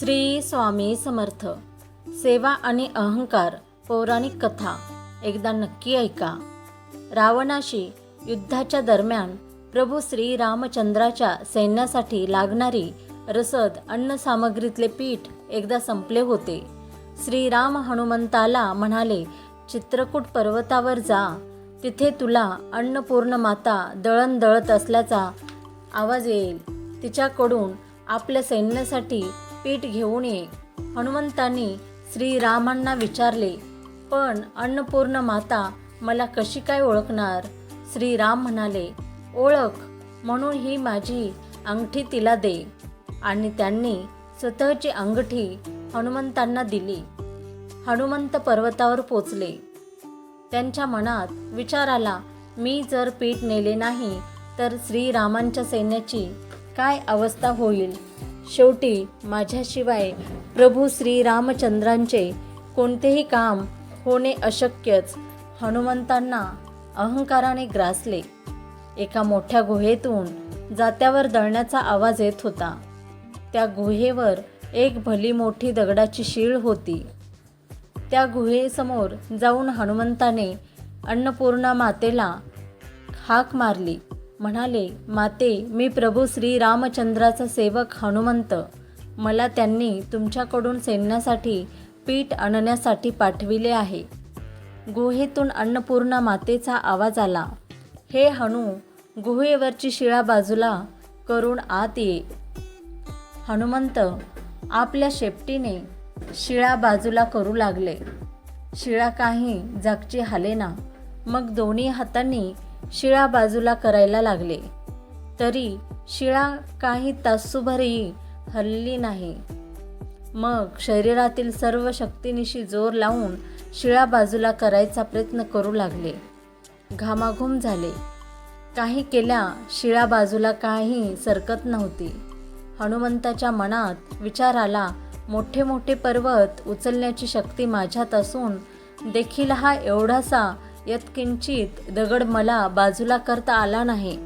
श्री स्वामी समर्थ. सेवा आणि अहंकार पौराणिक कथा एकदा नक्की ऐका. रावणाशी युद्धाच्या दरम्यान प्रभू श्री रामचंद्राच्या सैन्यासाठी लागणारी रसद अन्नसामग्रीतले पीठ एकदा संपले होते. श्रीराम हनुमंताला म्हणाले चित्रकूट पर्वतावर जा. तिथे तुला अन्नपूर्ण माता दळण दळत असल्याचा आवाज येईल. तिच्याकडून आपल्या सैन्यासाठी पीठ घेऊन ये. हनुमंतांनी श्रीरामांना विचारले पण अन्नपूर्ण माता मला कशी काय ओळखणार? श्रीराम म्हणाले ओळख म्हणून ही माझी अंगठी तिला दे. आणि त्यांनी स्वतःची अंगठी हनुमंतांना दिली. हनुमंत पर्वतावर पोचले. त्यांच्या मनात विचार आला मी जर पीठ नेले नाही तर श्रीरामांच्या सैन्याची काय अवस्था होईल? शेवटी माझ्याशिवाय प्रभू श्रीरामचंद्रांचे कोणतेही काम होणे अशक्यच. हनुमंतांना अहंकाराने ग्रासले. एका मोठ्या गुहेतून जात्यावर दळण्याचा आवाज येत होता. त्या गुहेवर एक भली मोठी दगडाची शीळ होती. त्या गुहेसमोर जाऊन हनुमंताने अन्नपूर्णा मातेला हाक मारली. म्हणाले माते मी प्रभू श्री रामचंद्राचा सेवक हनुमंत. मला त्यांनी तुमच्याकडून सैन्यासाठी पीठ आणण्यासाठी पाठविले आहे. गुहेतून अन्नपूर्णा मातेचा आवाज आला हे हनु गुहेवरची शिळा बाजूला करून आत ये. हनुमंत आपल्या शेपटीने शिळा बाजूला करू लागले. शिळा काही जागची हालेना मग दोन्ही हातांनी शिळा बाजूला करायला लागले. तरी शिळा काही तासूभरही हलली नाही. मग शरीरातील सर्व शक्तीनिशी जोर लावून शिळा बाजूला करायचा प्रयत्न करू लागले. घामाघूम झाले. काही केल्या शिळा बाजूला काही सरकत नव्हती. हनुमंताच्या मनात विचार आला मोठे मोठे पर्वत उचलण्याची शक्ती माझ्यात असून देखील हा एवढासा यत्किंचित दगड मला बाजूला करता आला नाही.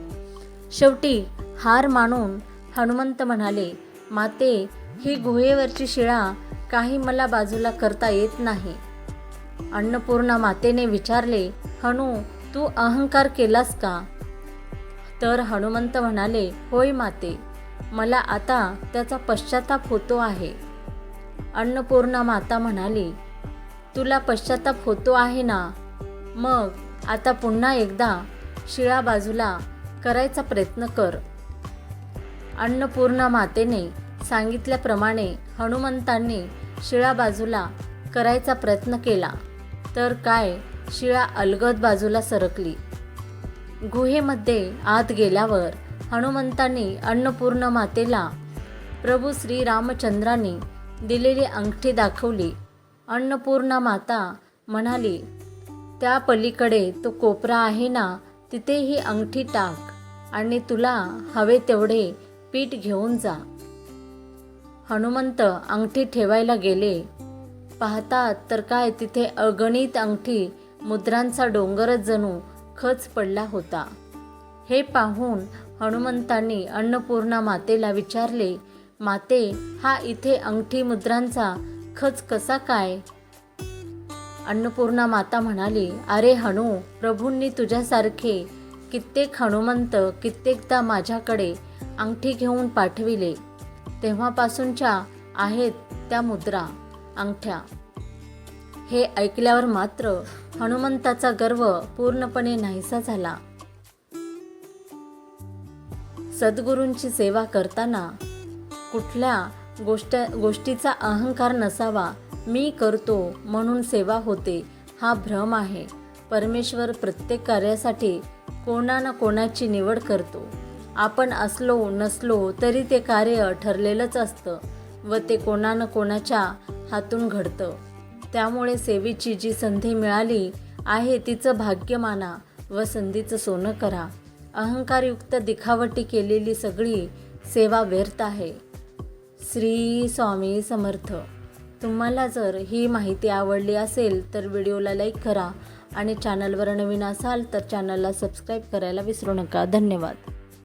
शेवटी हार मानून हनुमंत म्हणाले माते ही गुहेवरची शिळा काही मला बाजूला करता येत नाही. अन्नपूर्णा मातेने विचारले हनु तू अहंकार केलास का? तर हनुमंत म्हणाले होय माते मला आता त्याचा पश्चाताप होतो आहे. अन्नपूर्णा माता म्हणाली तुला पश्चाताप होतो आहे ना? मग आता पुन्हा एकदा शिळा बाजूला करायचा प्रयत्न कर. अन्नपूर्णा मातेने सांगितल्याप्रमाणे हनुमंतांनी शिळा बाजूला करायचा प्रयत्न केला. तर काय? शिळा अलगद बाजूला सरकली. गुहेमध्ये आत गेल्यावर हनुमंतांनी अन्नपूर्ण मातेला प्रभू श्रीरामचंद्रांनी दिलेली अंगठी दाखवली. अन्नपूर्णा माता म्हणाली त्या पलीकडे तो कोपरा आहे ना तिथे ही अंगठी टाक आणि तुला हवे तेवढे पीठ घेऊन जा. हनुमंत अंगठी ठेवायला गेले. पाहतात तर काय तिथे अगणित अंगठी मुद्रांचा डोंगरच जणू खच पडला होता. हे पाहून हनुमंतांनी अन्नपूर्णा मातेला विचारले माते हा इथे अंगठी मुद्रांचा खच कसा काय? अन्नपूर्णा माता म्हणाली अरे हनू प्रभूंनी तुझ्यासारखे कित्येक हनुमंत कित्येकदा माझ्याकडे अंगठी घेऊन पाठविले. तेव्हापासूनच्या आहेत त्या मुद्रा अंगठ्या. हे ऐकल्यावर मात्र हनुमंताचा गर्व पूर्णपणे नाहीसा झाला. सद्गुरूंची सेवा करताना कुठल्या गोष्ट गोष्टीचा अहंकार नसावा मी करतो म्हणून सेवा होते हा भ्रम आहे. परमेश्वर प्रत्येक कार्यासाठी कोणा ना कोणाची निवड करतो. आपण असलो नसलो तरी ते कार्य ठरलेलंच असतं व ते कोणा ना कोणाच्या हातून घडतं. त्यामुळे सेवेची जी संधी मिळाली आहे तिचं भाग्य माना व संधीचं सोनं करा. अहंकारयुक्त दिखावटी केलेली सगळी सेवा व्यर्थ आहे. श्री स्वामी समर्थ. तुम्हाला जर ही माहिती आवडली असेल तर व्हिडिओला लाईक करा आणि चॅनलवर नवीन असाल तर चॅनलला सबस्क्राईब करायला विसरू नका. धन्यवाद.